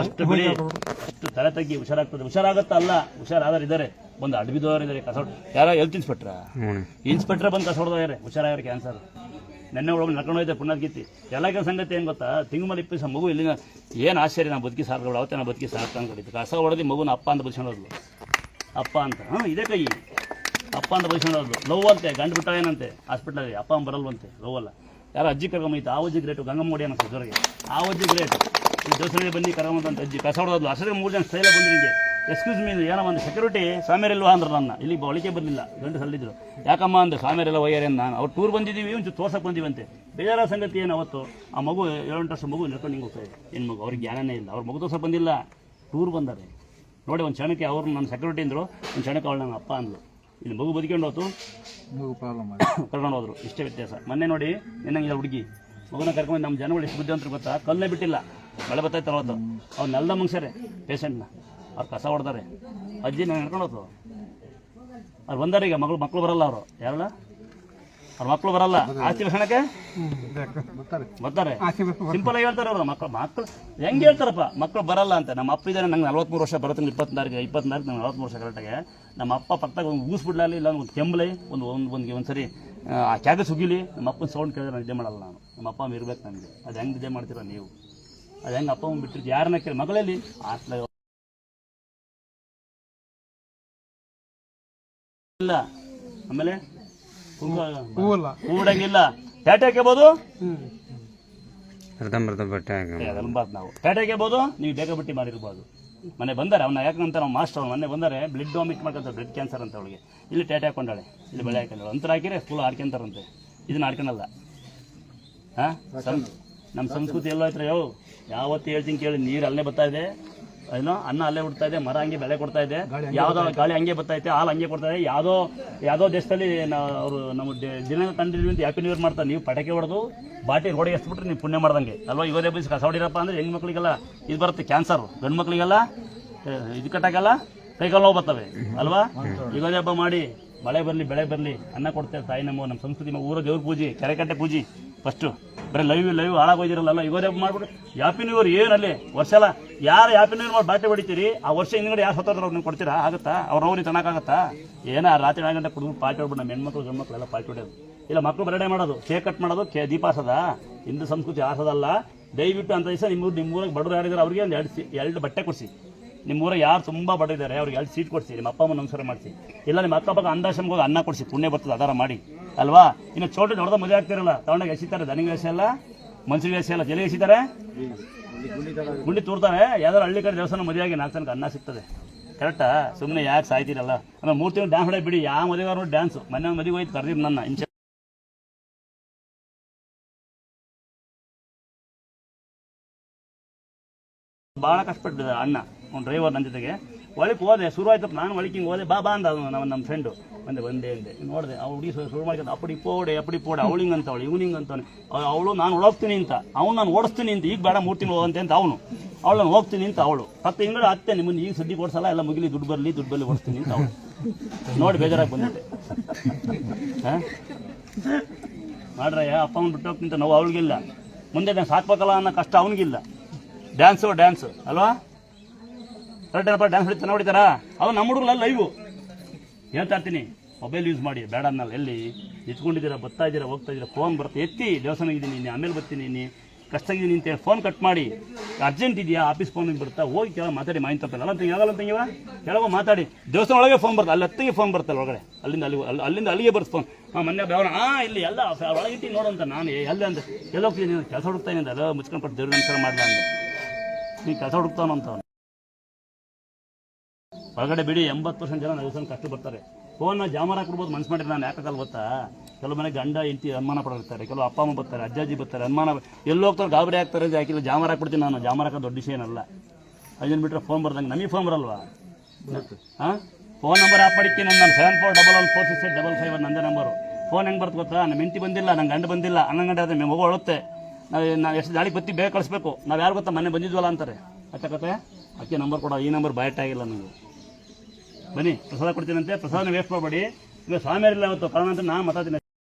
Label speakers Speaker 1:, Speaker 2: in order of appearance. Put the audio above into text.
Speaker 1: ಅಷ್ಟು ಬಿಡಿ. ಅಷ್ಟು ತಲೆ ತಗ್ಗಿ ಹುಷಾರಾಗ್ತದೆ. ಹುಷಾರಾಗತ್ತ ಅಲ್ಲ. ಹುಷಾರಾದ್ರೆ ಇದ್ದಾರೆ ಬಂದು ಅಡ್ಬಿದವ್ರು ಇದ್ದಾರೆ ಕಸ ಯಾರ ಹೆಲ್ತ್ ಇನ್ಸ್ಪೆಕ್ಟ್ರ ಇನ್ಸ್ಪೆಕ್ಟರ್ ಬಂದು ಕಸ ಹೊಡೆದವ್ರೆ ಹುಷಾರಾಗ್ರೆ ಕ್ಯಾನ್ಸರ್ ನೆನ್ನೆ ಒಳಗೆ ನಡ್ಕೊಂಡು ಹೋಯ್ತೆ ಪುಣ್ಯದ್ಗೀತಿ ಎಲ್ಲ ಕೆಲಸ ಸಂಗತಿ ಏನು ಗೊತ್ತಾ? ತಿಂಗಳ ಇಪ್ಪಿಸ ಮಗು ಇಲ್ಲಿನ ಏನು ಆಶ್ಚರ್ಯ ನಾ ಬದುಕಿ ಸಾರ್ಗಳು ಅವತ್ತೆ ನಾ ಬದುಕಿ ಸಾರ್ತ ಅನ್ಕೊಂಡಿದ್ದು ಕಸ ಹೊಡೆದು ಮಗುನ ಅಪ್ಪ ಅಂತ ಬದುಕೊಂಡೋದ್ಲು ಅಪ್ಪ ಅಂತ. ಹಾಂ ಇದೇ ಕೈ. ಅಪ್ಪ ಅಂತ ಬದುಕೊಂಡೋದ್ಲು ಲವ್ ಅಂತೆ. ಗಂಡು ಬಿಟ್ಟ ಏನಂತೆ? ಹಾಸ್ಪಿಟ್ಲಲ್ಲಿ ಅಪ್ಪ ಬರಲ್ವಂತೆ. ಲವ್ ಅಲ್ಲ. ಯಾರು ಅಜ್ಜಿ ಕರ್ಕೊಂಬೈತೆ ಆ ಅಜ್ಜಿ ಗ್ರೇಟು ಗಂಗಮ್ಮ ಮೋಡಿ ಅನ್ನೋ ಜೊತೆಗೆ ಆ ಅಜ್ಜಿ ಗ್ರೇಟು ಬನ್ನಿ ಬನ್ನಿ ಕರ್ಕೊಂಬಂತ ಅಜ್ಜಿ. ಕಸ ಹೊಡೆದ್ಲು ಅಷ್ಟೇ ಮೂರು ಜನ ಸ್ಟೈಲ ಬಂದ್ರು ಹಿಂಗೆ. ಎಕ್ಸ್ಕ್ಯೂಸ್ ಮೀ ಏನೋ ಒಂದು ಸೆಕ್ಯೂರಿಟಿ ಸ್ವಾಮಿಯರಿಲ್ವಾ ಅಂದ್ರೆ ನನ್ನ. ಇಲ್ಲಿ ಒಳಗೆ ಬಂದಿಲ್ಲ ಗಂಡು ಸಲ್ಲಿದ್ರು ಯಾಕಮ್ಮ ಅಂದ್ರೆ ಸ್ವಾಮಿಯರೆಲ್ಲ ಒಯ್ಯಾರೆ ನಾನು. ಅವ್ರು ಟೂರ್ ಬಂದಿದ್ದೀವಿ ಒಂಚೂರು ತೋರ್ಸಕ್ಕೆ ಬಂದಿವಂತೆ ಬೇಜಾರ ಸಂಗತಿ ಏನು ಅವತ್ತು? ಆ ಮಗು ಏಳೆಂಟು ವರ್ಷ ಮಗು ನಡ್ಕೊಂಡು ಹಿಂಗೆ ಹೋಗ್ತಾ ಇದೆ ಏನು ಮಗು ಅವ್ರಿಗೆ ಜ್ಞಾನನೇ ಇಲ್ಲ. ಅವ್ರ ಮಗು ತೋರ್ಸಕ್ಕೆ ಬಂದಿಲ್ಲ. ಟೂರ್ ಬಂದಾರೆ. ನೋಡಿ ಒಂದು ಕ್ಷಣಕ್ಕೆ ಅವ್ರು ನನ್ನ ಸೆಕ್ಯೂರಿಟಿ ಅಂದರು. ಒಂದು ಕ್ಷಣಕ್ಕೆ ಅವಳು ನನ್ನ ಅಪ್ಪ ಅಂದರು ಇಲ್ಲಿ ಮಗು ಬದುಕೊಂಡು ಹೋತು.
Speaker 2: ಪ್ರಾಬ್ಲಮ್
Speaker 1: ಕರ್ಕೊಂಡು ಹೋದ್ರು. ಇಷ್ಟೇ ವ್ಯತ್ಯಾಸ. ಮೊನ್ನೆ ನೋಡಿ ನಿನ್ನಂಗಿಲ್ಲ ಹುಡುಗಿ. ಮಗುನ ಕರ್ಕೊಂಡು ನಮ್ಮ ಜನಗಳು ಎಷ್ಟು ಬುದ್ಧಿವಂತರು ಗೊತ್ತಾ? ಕಲ್ಲೇ ಬಿಟ್ಟಿಲ್ಲ. ಮಳೆ ಬರ್ತೈತೆ ಅವತ್ತು ಅವ್ರು ನೆಲದ ಮುಗಿಸ್ಯಾರೆ ಪೇಷಂಟ್ನ ಅವ್ರು ಕಸ ಹೊಡ್ದಾರೆ. ಅಜ್ಜಿ ನಾನು ನಡ್ಕೊಂಡು ಹೋತು. ಅವ್ರು ಬಂದಾರೆ ಈಗ, ಮಗಳು ಮಕ್ಕಳು ಬರಲ್ಲ ಅವರು. ಯಾರಲ್ಲ? ಅವ್ರ ಮಕ್ಕಳು ಬರಲ್ಲ. ಆಸ್ತಿ ಭಾಷಣಕ್ಕೆ
Speaker 2: ಬರ್ತಾರೆ.
Speaker 1: ಸಿಂಪಲ್ ಆಗಿ ಹೇಳ್ತಾರೆ ಅವರು. ಮಕ್ಕಳು ಮಕ್ಕಳು ಹೆಂಗೆ ಹೇಳ್ತಾರಪ್ಪ? ಮಕ್ಕಳು ಬರಲ್ಲ ಅಂತ. ನಮ್ಮ ಅಪ್ಪ ಇದ್ದಾನೆ ನಂಗೆ ನಲ್ವತ್ಮೂರು ವರ್ಷ ಬರುತ್ತೆ ಇಪ್ಪತ್ನಾಲ್ಕು ಇಪ್ಪತ್ನಾಲ್ಕು ನಂಗೆ ನಲ್ವತ್ಮೂರು ವರ್ಷ ಕರೆಕ್ಟಾಗಿ ನಮ್ಮ ಅಪ್ಪ ಪಕ್ಕದಾಗ ಒಂದು ಊಸ್ಬಿಡ್ಲಾಲಿ ಇಲ್ಲ ಒಂದು ಕೆಂಬಲಿ, ಒಂದು ಒಂದು ಒಂದು ಒಂದು ಸರಿ ಆ ಕ್ಯಾಗ ಸುಗಿಲಿ ನಮ್ಮ ಅಪ್ಪನ ಸೌಂಡ್ ಕೇಳಿದ್ರೆ ನಾನು ನಿದ್ದೆ ಮಾಡಲ್ಲ ನಾನು. ನಮ್ಮ ಅಪ್ಪ ಅಮ್ಮ ಇರ್ಬೇಕು ನನಗೆ. ಅದು ಹೆಂಗೆ ಇದೇ ಮಾಡ್ತೀರ ನೀವು? ಅದು ಹೆಂಗೆ ಅಪ್ಪ ಅಮ್ಮ ಬಿಟ್ಟಿರ್ತೀವಿ ಯಾರನ್ನ ಕೇಳಿ? ಮಗಳಲ್ಲಿ? ಆತ್ಲ ಇಲ್ಲ. ಆಮೇಲೆ? ಕೂಡಂಗಿಲ್ಲ
Speaker 2: ಹೂವಲ್ಲ.
Speaker 1: ಹೂಡಂಗಿಲ್ಲ ಪೇಟೆ ಹಾಕ್ಯಬೋದು?
Speaker 3: ಅರ್ಧಂಬರ್ಧ ಬಟ್ಟೆ
Speaker 1: ನಾವು. ಪೇಟೆ ಹಾಕ್ಯಬೋದು? ನೀವು ಬೇಗ ಬಿಟ್ಟಿ ಮಾಡಿರ್ಬೋದು. ಮನೆ ಬಂದರೆ ಅವ್ನ ಯಾಕಂತ ನಾವು ಮಾಸ್ಟರ್ ಅವ್ನು ಮೊನ್ನೆ ಬಂದರೆ ಬ್ಲಡ್ ವಾಮಿಟ್ ಮಾಡ್ಕೊಂತ ಬ್ಲಡ್ ಕ್ಯಾನ್ಸರ್ ಅಂತ ಅವಳಿಗೆ. ಇಲ್ಲಿ ಟೇಟೆ ಹಾಕೊಂಡಾಳೆ ಇಲ್ಲಿ ಬೆಳೆ ಹಾಕೊಂಡಾಳೆ ಅಂತರ ಹಾಕಿದ್ರೆ ಫುಲ್ ಆಡ್ಕೊಂತಾರಂತೆ. ಇದನ್ನ ಆಡ್ಕೊಳಲ್ಲ ಹಾಂ? ನಮ್ಮ ಸಂಸ್ಕೃತಿ ಎಲ್ಲ ಐತ್ರಿ ಯೋ ಯಾವತ್ತು ಹೇಳ್ತೀನಿ ಕೇಳಿ ನೀರು ಅಲ್ಲೇ ಬರ್ತಾ ಇದೆ. ಏನೋ ಅನ್ನ ಅಲ್ಲೇ ಹುಡ್ತಾ ಇದೆ ಮರ ಹಂಗೆ ಬೆಳೆ ಕೊಡ್ತಾ ಇದೆ. ಯಾವುದೋ ಗಾಳಿ ಹಂಗೆ ಬರ್ತಾ ಇದೆ ಹಾಲು ಹಂಗೆ ಕೊಡ್ತಾ ಇದೆ. ಯಾವುದೋ ಯಾವುದೋ ದೇಶದಲ್ಲಿ ಅವರು ನಮ್ಮ ದಿನ ಕಂಡಿರುವಂತ ಹ್ಯಾಪಿ ನ್ಯೂ ಇಯರ್ ಮಾಡ್ತಾರೆ. ನೀವು ಪಟಾಕಿ ಹೊಡೆದು ಬಾಟಿ ರೋಡಿಗೆ ಎಸ್ಬಿಟ್ರೆ ನೀವು ಪುಣ್ಯ ಮಾಡ್ದಂಗೆ. ಅಲ್ವಾ? ಇವರೇ ಬೀಸ್ ಕಸ ಹೊಡಿರಪ್ಪ ಅಂದರೆ ಹೆಣ್ಣು ಮಕ್ಕಳಿಗೆಲ್ಲ ಇದು ಬರುತ್ತೆ ಕ್ಯಾನ್ಸರ್ ಗಂಡು ಮಕ್ಕಳಿಗೆಲ್ಲ ಇದು ಕಟ್ಟಾಗಲ್ಲ ಕೈಕಾಲು ನೋವು ಬರ್ತವೆ. ಅಲ್ವಾ? ಯುಗಾದಿ ಹಬ್ಬ ಮಾಡಿ ಮಳೆ ಬರಲಿ ಬೆಳೆ ಬರಲಿ ಅನ್ನ ಕೊಡ್ತೇವೆ ತಾಯಿ ನಮ್ಮ ನಮ್ಮ ಸಂಸ್ಕೃತಿ ಊರ ದೇವ್ರ ಪೂಜೆ ಕೆರೆಕಟ್ಟೆ ಪೂಜೆ. ಫಸ್ಟು ಬರೀ ಲೈವ್ ಲೈವ್ ಹಾಳಾಗೋದಿರಲ್ಲ ಹಬ್ಬ ಮಾಡ್ಬಿಟ್ಟು ಯಾಪಿನ ಇಯರ್ ಏನಲ್ಲಿ? ವರ್ಷ ಎಲ್ಲ ಯಾರು ಯಾಪಿನವ್ರು ಮಾಡಿ ಬಾಟೆ ಹೊಡಿತೀರಿ ಆ ವರ್ಷ ಹಿಂದ್ಗಡೆ ಯಾರು ಸತ್ತೋದ್ರ ಅವ್ರು ನೀವು ಕೊಡ್ತೀರಾ? ಆಗುತ್ತಾ? ಅವ್ರ ಅವ್ರಿಗೆ ತನಕಾಗತ್ತಾ ಏನೋ, ರಾತ್ರಿ ನಾಲ್ಕು ಗಂಟೆ ಕುಡಿದು ಪಾರ್ಟಿ ಹೊಡ್ಬಿಟ್ಟು ನಮ್ಮ ಹೆಣ್ಮಕ್ಳು, ಗಂಡ್ಮಕ್ಳು ಎಲ್ಲ ಪಾರ್ಟಿ ಹೊಡೆಯೋದು. ಇಲ್ಲ ಮಕ್ಕಳು ಬರಡೆ ಮಾಡೋದು. ಕೇಕ್ ಕಟ್ ಮಾಡೋದು, ಕೇ ದೀಪಾಸದ ಹಿಂದೂ ಸಂಸ್ಕೃತಿ ಆಸದಲ್ಲ? ದಯವಿಟ್ಟು ಅಂತ ದಿವಸ ನಿಮ್ಮ ನಿಮ್ಮೂರಿಗೆ ಬಡವರು ಯಾರಿದ್ದಾರೆ ಅವ್ರಿಗೆ ಒಂದು ಎರಡು ಎರಡು ಬಟ್ಟೆ ಕೊಡಿಸಿ. ನಿಮ್ಮೂರಾಗ ಯಾರು ತುಂಬ ಬಡಿದ್ದಾರೆ ಅವ್ರಿಗೆ ಎರಡು ಸೀಟ್ ಕೊಡಿಸಿ, ನಿಮ್ಮ ಅಪ್ಪ ಅಮ್ಮ ನಮಸ್ಕಾರ ಮಾಡಿಸಿ. ಇಲ್ಲ, ನಿಮ್ಮ ಅಕ್ಕಪಕ್ಕ ಅಂದಾಶ್ರಮಕ್ಕೆ ಹೋಗಿ ಅನ್ನ ಕೊಡಿಸಿ, ಪುಣ್ಯ ಬರ್ತದೆ ಅದರ ಮಾಡಿ. ಅಲ್ವಾ? ಇನ್ನು ಚೋಟ ದೊಡ್ಡದ ಮದುವೆ ಆಗ್ತಿರಲ್ಲ, ತಗೊಂಡಾಗ ಎಸಿತಾರೆ, ದನಿಗೆ ಎಸೆ ಎಲ್ಲ ಮನ್ಸಿಗೆ ಎಸೆ ಅಲ್ಲ, ಜಲಿಗೆ ಎಸಿತಾರೆ? ಗುಂಡಿ ತೂರ್ತಾರೆ ಯಾವ್ದಾರು ಹಳ್ಳಿ ಕಡೆ ದೇವಸ್ಥಾನ ಮದುವೆಯಾಗಿ ನಾಲ್ಕು ಜನಕ್ಕೆ ಅನ್ನ ಸಿಗ್ತದೆ. ಕರೆಕ್ಟಾ ಸುಮ್ಮನೆ ಯಾಕೆ ಸಾಯ್ತಿರಲ್ಲ? ಅಂದ್ರೆ ಮೂರು ತಿಂಗಳು ಡ್ಯಾನ್ಸ್ ಹೊಡೆ ಬಿಡಿ, ಯಾವ ಮದುವೆ ಡ್ಯಾನ್ಸ್ ಮನೆ ಮದುವೆ ಹೋಯ್ತು ಕರೆದಿರಿ ನನ್ನ ಇಂಚ ಭಾಳ ಕಷ್ಟಪಟ್ಟಿದ್ದಾರೆ ಅಣ್ಣ. ಅವ್ನು ಡ್ರೈವರ್ ನನ್ನ ಜೊತೆಗೆ. ಒಳಗೆ ಹೋದೆ, ಶುರು ಆಯ್ತಪ್ಪ, ನಾನು ಒಳಗೆ ಹಿಂಗೆ ಹೋದೆ, ಬಾ ಬಾ ಅಂದ ಅವ್ನು ನಮ್ಮ ನಮ್ಮ ಫ್ರೆಂಡು ಬಂದೆ ಬಂದೆ ಅಂದೆ ನೋಡಿದೆ, ಆ ಹುಡುಗಿ ಶುರು ಮಾಡ್ಕೊಂಡು ಅಪ್ಪಡಿ ಪೋಡೆ ಅಪ್ಪಡಿ ಪೋಡೆ, ಅವಳು ಹಿಂಗೆ ಅಂತವಳು, ಇವನು ಹಿಂಗೆ ಅಂತಾನೆ ಅವಳು, ನಾನು ಓಡೋಗ್ತೀನಿ ಅಂತ. ಅವ್ನು ನಾನು ಓಡಿಸ್ತೀನಿ ಅಂತ, ಈಗ ಬೇಡ, ಮೂರು ತಿಂಗಳು ಹೋಗಂತೆ ಅಂತ ಅವನು. ಅವಳು ನಾನು ಹೋಗ್ತೀನಿ ಅಂತ ಅವಳು. ಹತ್ತು ತಿಂಗಳು ಅತ್ತೆ ನಿಮ್ಮನ್ನು ಈಗ ಸುದ್ದಿ ಕೊಡ್ಸಲ್ಲ, ಎಲ್ಲ ಮುಗಿಲಿ, ದುಡ್ಡು ಬರಲಿ ದುಡ್ಡು ಬರಲಿ, ಓಡಿಸ್ತೀನಿ ಅಂತ ಅವಳು. ನೋಡಿ, ಬೇಜಾರಾಗಿ ಬಂದಿದ್ದೆ ಮಾಡ್ರಯ್ಯ, ಅಪ್ಪ ಅವ್ನು ಬಿಟ್ಟು ಹೋಗ್ತೀನಿ ಅಂತ ನಾವು ಅವಳಿಗಿಲ್ಲ. ಮುಂದೆ ನಾನು ಸಾಕ್ಬೇಕಲ್ಲ ಅನ್ನೋ ಕಷ್ಟ ಅವನಿಗಿಲ್ಲ. ಡ್ಯಾನ್ಸು ಡ್ಯಾನ್ಸು ಅಲ್ವಾ? ಕರೆಕ್ಟ್ ಏನಪ್ಪ ಡ್ಯಾನ್ಸ್ ಹೊಡಿತಾನೆ ಹೊಡಿತಾರಾ ಅದು ನಮ್ಮ ಹುಡುಗ ಲೈವು ಹೇಳ್ತಾ ಇರ್ತೀನಿ. ಮೊಬೈಲ್ ಯೂಸ್ ಮಾಡಿ, ಬೇಡ ಅನ್ನಲ್ಲ. ಎಲ್ಲಿ? ನಿಂತ್ಕೊಂಡಿದ್ದೀರಾ, ಬರ್ತಾ ಇದ್ದೀರಾ, ಹೋಗ್ತಾ ಇದ್ದೀರಾ ಫೋನ್ ಬರುತ್ತೆ. ಎತ್ತಿ ದೇವಸ್ಥಾನ ಇದ್ದೀನಿ ಆಮೇಲೆ ಬರ್ತೀನಿ ಕಷ್ಟ ಇದ್ದೀನಿ ಅಂತೇಳಿ ಫೋನ್ ಕಟ್ ಮಾಡಿ. ಅರ್ಜೆಂಟ್ ಇದೆಯಾ? ಆಫೀಸ್ ಫೋನ್ ಬರುತ್ತಾ? ಹೋಗಿ ಕೆಳಗೆ ಮಾತಾಡಿ ಮಾಹಿತಿ ತಪ್ಪಲ್ಲ. ಅಂತ ಆಗಲ್ಲ ಅಂತಂಗಿವ ಕೆಳಗೆ ಮಾತಾಡಿ. ದೇವಸ್ಥಾನ ಒಳಗೆ ಫೋನ್ ಬರ್ತಾ ಅಲ್ಲಿ ಹತ್ತಿಗೆ ಫೋನ್ ಬರ್ತಲ್ಲ ಒಳಗಡೆ. ಅಲ್ಲಿಂದ ಅಲ್ಲಿ, ಅಲ್ಲಿ- ಅಲ್ಲಿಂದ ಅಲ್ಲಿಗೆ ಬರ್ತ ಫೋನ್ ಹಾಂ, ಮೊನ್ನೆ ಬೇವನ ಹಾಂ ಇಲ್ಲಿ ಎಲ್ಲ ಒಳಗಿಟ್ಟು ನೋಡೋಂತ ನಾನು, ಎಲ್ಲ ಅಂತ. ಎಲ್ಲ ಹೋಗ್ತೀನಿ? ಕೆಲಸ ಹುಡುಕ್ತಾ ಇದ್ದೀನಿ ಎಲ್ಲ ಮುಚ್ಕೊಂಡು ಕೊಟ್ಟು ದೇವ್ರ ನಮಸ್ಕಾರ ಮಾಡಿದೆ ಅಂತ. ನೀನು ಕೆಲಸ ಹುಡುಕ್ತಾನಂತ. ಹೊರಗಡೆ ಬಿಡಿ, ಎಂಬತ್ತು ಪರ್ಸೆಂಟ್ ಜನ ದೇವಸ್ಥಾನ ಕಷ್ಟ ಬರ್ತಾರೆ. ಫೋನ್ನ ಜಾಮರ ಕೊಡ್ಬೋದು, ಮನ್ಸು ಮಾಡಿದ್ರೆ ನಾನು ಯಾಕಾಗಲ್ಲ ಗೊತ್ತಾ? ಕೆಲವು ಮನೆ ಗಂಡ, ಹೆಂಡತಿ ಅನುಮಾನ ಪಡಿರ್ತಾರೆ ಕೆಲವು ಅಪ್ಪ, ಅಮ್ಮ ಬರ್ತಾರೆ ಅಜ್ಜಾಜಿ ಬರ್ತಾರೆ, ಅನುಮಾನ ಎಲ್ಲೋಗ್ತಾರೆ ಗಾಬರಿ ಆಗ್ತಾರೆ ಅಂತ ಹಾಕಿಲ್ಲ ಜಾಮರ ಹಾಕ್ಬಿಡ್ತೀನಿ ನಾನು, ಜಾಮರ ಹಾಕೋದು ದೊಡ್ಡ ವಿಷಯ ಏನಲ್ಲ. ಅದನ್ನು ಬಿಟ್ಟರೆ ಫೋನ್ ಬರ್ದಂಗೆ, ನಮಗೆ ಫೋನ್ ಬರಲ್ವಾ? ಹಾಂ ಫೋನ್ ನಂಬರ್ ಆಪ್ ಮಾಡಿಕ್ಕೆ ನಾನು seven four double one four six eight double five ನಂದೇ ನಂಬರು ಫೋನ್ ಹೆಂಗೆ ಬರ್ತು ಗೊತ್ತಾ? ನಮ್ಮ ಹೆಂಡತಿ ಬಂದಿಲ್ಲ ನಂಗೆ ಗಂಡ ಬಂದಿಲ್ಲ ಹನ್ನೊಂದು ಗಂಟೆ ಆದರೆ ಮಗು ಅಳುತ್ತೆ. ನಾವು ನಾವು ಎಷ್ಟು ದಾಳಿ ಬತ್ತಿ ಬೇಗ ಕಳಿಸ್ಬೇಕು. ನಾವು ಯಾರು ಗೊತ್ತಾ ಮೊನ್ನೆ ಬಂದಿದ್ವಲ್ಲ ಅಂತಾರೆ. ಅಟ್ಟ ಕತೆ ಅಕ್ಕಿ ನಂಬರ್ ಕೊಡೋ, ಈ ನಂಬರ್ ಬಯಟ್ ಆಗಿಲ್ಲ ನೀವು ಬನ್ನಿ ಪ್ರಸಾದ ಕೊಡ್ತೀನಂತೆ. ಪ್ರಸಾದನ ವೇಸ್ಟ್ ಮಾಡಬೇಡಿ. ಈಗ ಸ್ವಾಮಿಯರಿಲ್ಲ ಇವತ್ತು ಕಾರಣ ಅಂತ ನಾನು ಮಾತಾಡ್ತೀನಿ.